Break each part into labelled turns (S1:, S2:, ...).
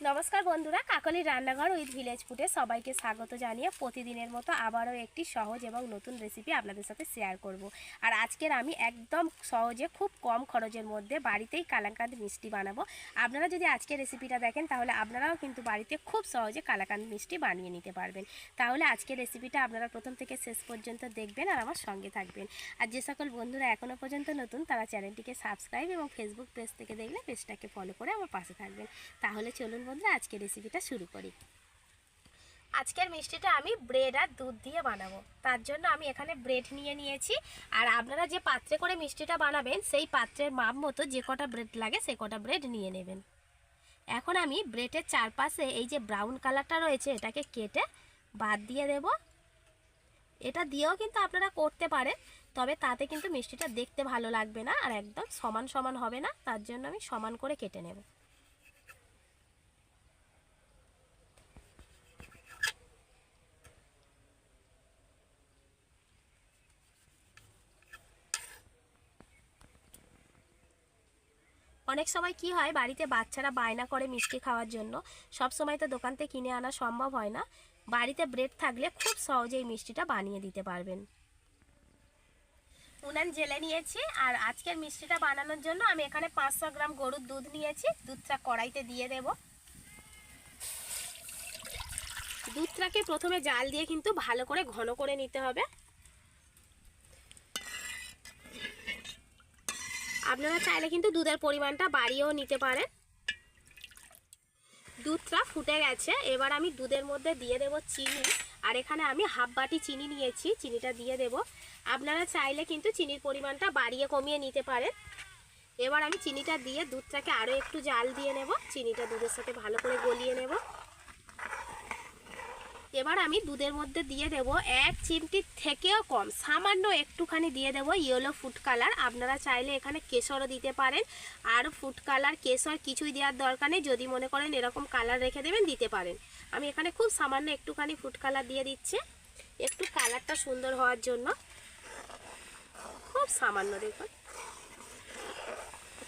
S1: নমস্কার বন্ধুরা, কাকলি রান্নাঘর উইথ ভিলেজ ফুডে সবাইকে স্বাগত জানিয়ে প্রতিদিনের মতো আবারও একটি সহজ এবং নতুন রেসিপি আপনাদের সাথে শেয়ার করব। আর আজকের আমি একদম সহজে খুব কম খরচের মধ্যে বাড়িতেই কালাকাঁদ মিষ্টি বানাবো। আপনারা যদি আজকের রেসিপিটা দেখেন, তাহলে আপনারাও কিন্তু বাড়িতে খুব সহজে কালাকাঁদ মিষ্টি বানিয়ে নিতে পারবেন। তাহলে আজকের রেসিপিটা আপনারা প্রথম থেকে শেষ পর্যন্ত দেখবেন আর আমার সঙ্গে থাকবেন। আর যে সকল বন্ধুরা এখনও পর্যন্ত নতুন, তারা চ্যানেলটিকে সাবস্ক্রাইব এবং ফেসবুক পেজ থেকে দেখলে পেজটাকে ফলো করে আমার পাশে থাকবেন। তাহলে চলুন বন্ধুরা আজকের রেসিপিটা শুরু করি। আজকের মিষ্টিটা আমি ব্রেড আর দুধ দিয়ে বানাবো। তার জন্য আমি এখানে ব্রেড নিয়ে নিয়েছি। আর আপনারা যে পাত্রে করে মিষ্টিটা বানাবেন, সেই পাত্রের মাপ মতো যে কটা ব্রেড লাগে, সে কটা ব্রেড নিয়ে নেবেন। এখন আমি ব্রেডের চারপাশে এই যে ব্রাউন কালারটা রয়েছে, এটাকে কেটে বাদ দিয়ে দেব। এটা দিয়েও কিন্তু আপনারা করতে পারেন, তবে তাতে কিন্তু মিষ্টিটা দেখতে ভালো লাগবে না, আর একদম সমান সমান হবে না। তার জন্য আমি সমান করে কেটে নেব। অনেক সময় কি হয়, বাড়িতে বাচ্চারা বায়না করে মিষ্টি খাওয়ার জন্য। সব সময় তো দোকান থেকে কিনে আনা সম্ভব হয় না। বাড়িতে ব্রেড থাকলে খুব সহজেই মিষ্টিটা বানিয়ে দিতে পারবেন। উনান জেলে নিয়েছি, আর আজকের মিষ্টিটা বানানোর জন্য আমি এখানে পাঁচশো গ্রাম গরুর দুধ নিয়েছি। দুধটা কড়াইতে দিয়ে দেব। দুধটাকে প্রথমে জাল দিয়ে কিন্তু ভালো করে ঘন করে নিতে হবে। আপনারা চাইলে কিন্তু দুধের পরিমাণটা বাড়িয়েও নিতে পারেন। দুধটা ফুটে গেছে। এবার আমি দুধের মধ্যে দিয়ে দেব চিনি। আর এখানে আমি হাফ বাটি চিনি নিয়েছি। চিনিটা দিয়ে দেব। আপনারা চাইলে কিন্তু চিনির পরিমাণটা বাড়িয়ে কমিয়ে নিতে পারেন। এবার আমি চিনিটা দিয়ে দুধটাকে আরও একটু জাল দিয়ে নেব। চিনিটা দুধের সাথে ভালো করে গলিয়ে নেব। এবার আমি দুধের মধ্যে দিয়ে দেব এক চিমটির থেকেও কম, সামান্য একটুখানি দিয়ে দেব ইয়েলো ফুড কালার আপনারা চাইলে এখানে কেশরও দিতে পারেন। আর ফুড কালার কেশর কিছুই দেওয়ার দরকার নেই। যদি মনে করেন এরকম কালার রেখে দেবেন, দিতে পারেন। আমি এখানে খুব সামান্য একটুখানি ফুড কালার দিয়ে দিচ্ছি। একটু কালারটা সুন্দর হওয়ার জন্য। খুব সামান্য দেখুন।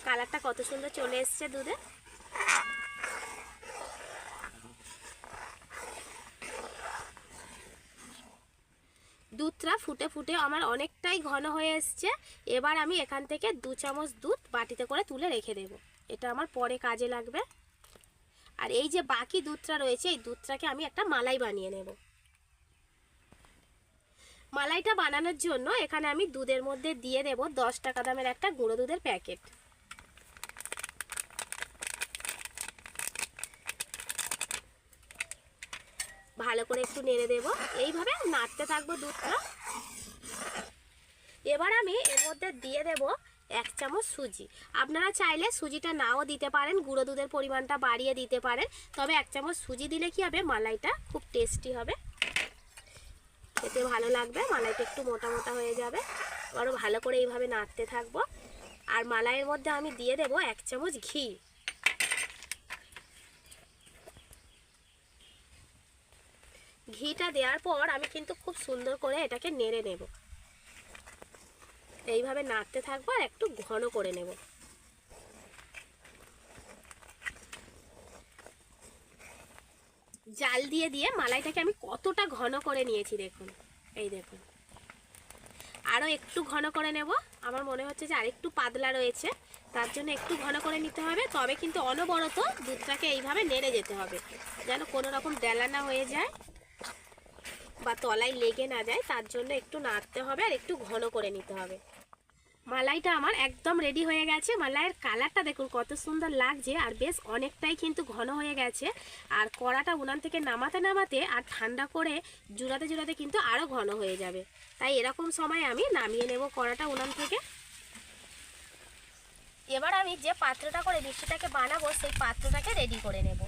S1: কালারটা কত সুন্দর চলে এসছে দুধে। দুধটা ফুটে ফুটে আমার অনেকটাই ঘন হয়ে এসছে। এবার আমি এখান থেকে দু চামচ দুধ বাটিতে করে তুলে রেখে দেব। এটা আমার পরে কাজে লাগবে। আর এই যে বাকি দুধটা রয়েছে, এই দুধটাকে আমি একটা মালাই বানিয়ে নেব। মালাইটা বানানোর জন্য এখানে আমি দুধের মধ্যে দিয়ে দেব দশ টাকা দামের একটা গুঁড়ো দুধের প্যাকেট। ভালো করে একটু নেড়ে দেব। এইভাবে নাড়তে থাকব দুধটা। এবার আমি এর মধ্যে দিয়ে দেব এক চামচ সুজি। আপনারা চাইলে সুজিটা নাও দিতে পারেন, গুঁড়ো দুধের পরিমাণটা বাড়িয়ে দিতে পারেন। তবে এক চামচ সুজি দিলে কি হবে? মালাইটা খুব টেস্টি হবে। খেতে ভালো লাগবে, মালাইটা একটু মোটা মোটা হয়ে যাবে। আরও ভালো করে এইভাবে নাড়তে থাকব। আর মালাইয়ের মধ্যে আমি দিয়ে দেব এক চামচ ঘি। ঘিটা দেওয়ার পর আমি কিন্তু খুব সুন্দর করে এটাকে নেড়ে নেব। এইভাবে নাড়তে থাকব আর একটু ঘন করে নেব। জাল দিয়ে দিয়ে মালাইটাকে আমি কতটা ঘন করে নিয়েছি দেখুন, এই দেখুন। আরও একটু ঘন করে নেব। আমার মনে হচ্ছে যে আরেকটু পাতলা রয়েছে, তার জন্য একটু ঘন করে নিতে হবে। তবে কিন্তু অনবরত দুধটাকে এইভাবে নেড়ে যেতে হবে, যেন কোনো রকম ডেলা না হয়ে যায়। বা তলায় লেগে না যায়, তার জন্য একটু নাড়তে হবে আর একটু ঘন করে নিতে হবে। মালাইটা আমার একদম রেডি হয়ে গেছে। মালাইয়ের কালারটা দেখুন, কত সুন্দর লাগছে আর বেশ অনেকটাই কিন্তু ঘন হয়ে গেছে। আর কড়াটা উনান থেকে নামাতে নামাতে আর ঠান্ডা করে জুড়াতে জুড়াতে কিন্তু আরও ঘন হয়ে যাবে। তাই এরকম সময় আমি নামিয়ে নেব কড়াটা উনান থেকে। এবার আমি যে পাত্রটা করে মিষ্টিটাকে বানাবো, সেই পাত্রটাকে রেডি করে নেব।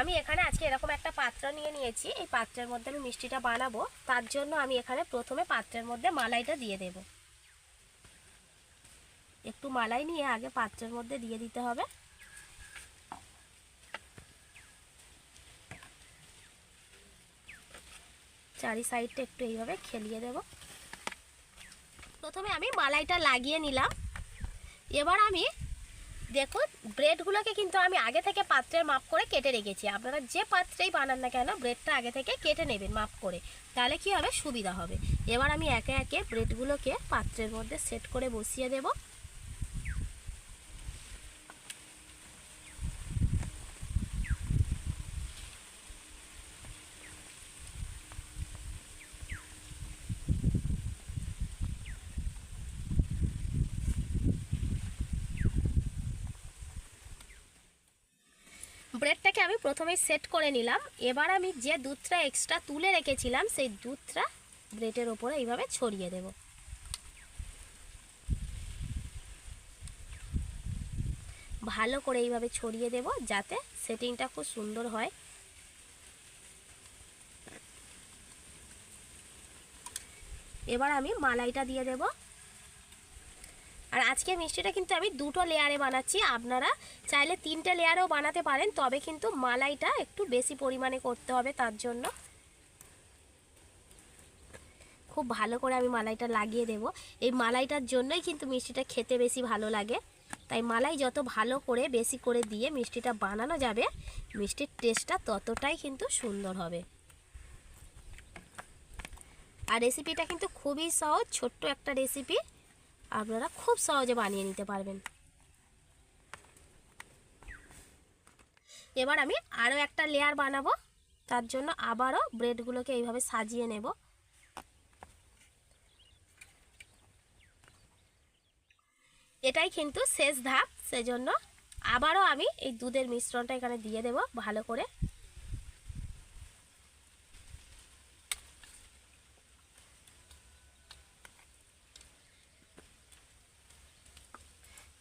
S1: আমি এখানে আজকে এরকম একটা পাত্র নিয়ে নিয়েছি। এই পাত্রের মধ্যে আমি মিষ্টিটা বানাবো। তার জন্য আমি এখানে প্রথমে পাত্রের মধ্যে মালাইটা দিয়ে দেব। একটু মালাই নিয়ে আগে পাত্রের মধ্যে দিয়ে দিতে হবে। চারি সাইডটা একটু এইভাবে খেলিয়ে দেব। প্রথমে আমি মালাইটা লাগিয়ে নিলাম। এবার আমি দেখুন ব্রেডগুলোকে কিন্তু আমি আগে থেকে পাত্রের মাপ করে কেটে রেখেছি। আপনারা যে পাত্রেই বানান না কেন ব্রেডটা আগে থেকে কেটে নেবেন মাপ করে। তাহলে কি হবে? সুবিধা হবে। এবার আমি একে একে ব্রেডগুলোকে পাত্রের মধ্যে সেট করে বসিয়ে দেব। ব্রেডটাকে আমি প্রথমেই সেট করে নিলাম। এবার আমি যে দুধটা এক্সট্রা তুলে রেখেছিলাম, সেই দুধটা ব্রেডের ওপরে এইভাবে ছড়িয়ে দেব। ভালো করে এইভাবে ছড়িয়ে দেব যাতে সেটিংটা খুব সুন্দর হয়। এবার আমি মালাইটা দিয়ে দেবো। আর আজকে মিষ্টিটা কিন্তু আমি দুটো লেয়ারে বানাচ্ছি। আপনারা চাইলে তিনটে লেয়ারেও বানাতে পারেন, তবে কিন্তু মালাইটা একটু বেশি পরিমাণে করতে হবে তার জন্য। খুব ভালো করে আমি মালাইটা লাগিয়ে দেব। এই মালাইটার জন্যই কিন্তু মিষ্টিটা খেতে বেশি ভালো লাগে। তাই মালাই যত ভালো করে, বেশি করে দিয়ে মিষ্টিটা বানানো যাবে, মিষ্টির টেস্টটা ততটাই কিন্তু সুন্দর হবে। আর রেসিপিটা কিন্তু খুবই সহজ, ছোট্ট একটা রেসিপি আপনারা খুব সহজে বানিয়ে নিতে পারবেন। এবার আমি আরও একটা লেয়ার বানাবো। তার জন্য আবারও ব্রেডগুলোকে এইভাবে সাজিয়ে নেব। এটাই কিন্তু শেষ ধাপ, সেজন্য আবারও আমি এই দুধের মিশ্রণটা এখানে দিয়ে দেব ভালো করে।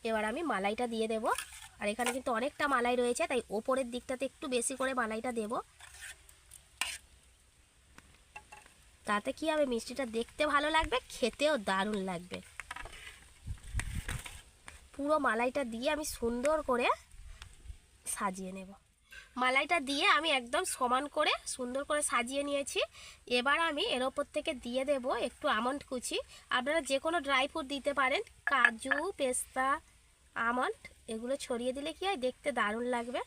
S1: এবার আমি মালাইটা দিয়ে দেব। আর এখানে কিন্তু অনেকটা মালাই রয়েছে, তাই ওপরের দিকটাতে একটু বেশি করে মালাইটা দেব। তাতে কি হবে, মিষ্টিটা দেখতে ভালো লাগবে, খেতেও দারুণ লাগবে। পুরো মালাইটা দিয়ে আমি সুন্দর করে সাজিয়ে নেব। মালাইটা দিয়ে আমি একদম সমান করে সুন্দর করে সাজিয়ে নিয়েছি। এবার আমি এর ওপর থেকে দিয়ে দেব একটু আমন্ড কুচি। আপনারা যে কোনো ড্রাই ফ্রুট দিতে পারেন, কাজু, পেস্তা আমন্ড, এগুলো ছড়িয়ে দিলে কি হয়? দেখতে দারুণ লাগবে।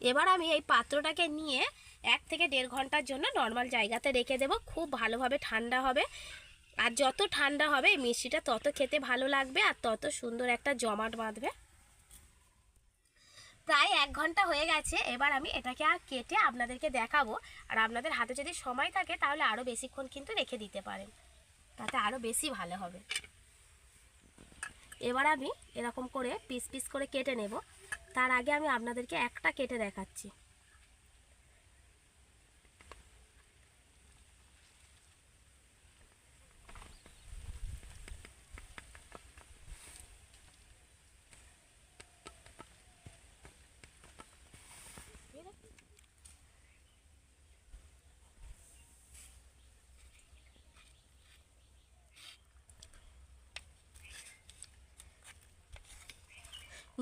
S1: এবার আমি এই পাত্রটাকে নিয়ে এক থেকে দেড় ঘণ্টার জন্য নর্মাল জায়গাতে রেখে দেব। খুব ভালোভাবে ঠান্ডা হবে। আর যত ঠান্ডা হবে, মিষ্টিটা তত খেতে ভালো লাগবে আর তত সুন্দর একটা জমাট বাঁধবে। এক ঘণ্টা হয়ে গেছে, এবার আমি এটাকে আর কেটে আপনাদেরকে দেখাবো। আর আপনাদের হাতে যদি সময় থাকে, তাহলে আরও বেশিক্ষণ কিন্তু রেখে দিতে পারেন। তাতে আরও বেশি ভালো হবে। এবার আমি এরকম করে পিস পিস করে কেটে নেব। তার আগে আমি আপনাদেরকে একটা কেটে দেখাচ্ছি।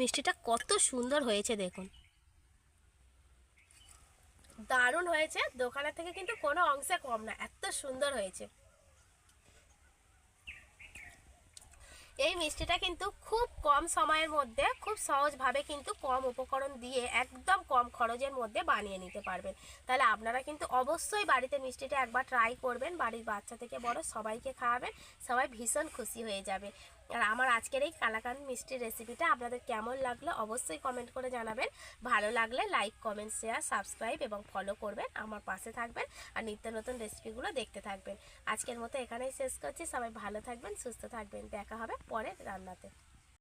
S1: মিষ্টিটা কত সুন্দর হয়েছে দেখুন। দারুণ হয়েছে, দোকানের থেকে কিন্তু কোনো অংশে কম না, এত সুন্দর হয়েছে। এই মিষ্টিটা কিন্তু খুব কম সময়ের মধ্যে, খুব সহজভাবে কিন্তু কম উপকরণ দিয়ে একদম কম খরচের মধ্যে বানিয়ে নিতে পারবেন। তাহলে আপনারা কিন্তু অবশ্যই বাড়িতে মিষ্টিটা একবার ট্রাই করবেন, বাড়ির বাচ্চা থেকে বড় সবাইকে খাওয়াবেন, সবাই ভীষণ খুশি হয়ে যাবে। আর আমার আজকের এই কালাকান মিষ্টির রেসিপিটা আপনাদের কেমন লাগল অবশ্যই কমেন্ট করে জানাবেন। ভালো লাগলে লাইক কমেন্ট শেয়ার সাবস্ক্রাইব এবং ফলো করবেন। আমার পাশে থাকবেন আর নিত্য নতুন রেসিপিগুলো দেখতে থাকবেন। আজকের মতো এখানেই শেষ করছি। সবাই ভালো থাকবেন, সুস্থ থাকবেন। দেখা হবে পরের রান্নাতে।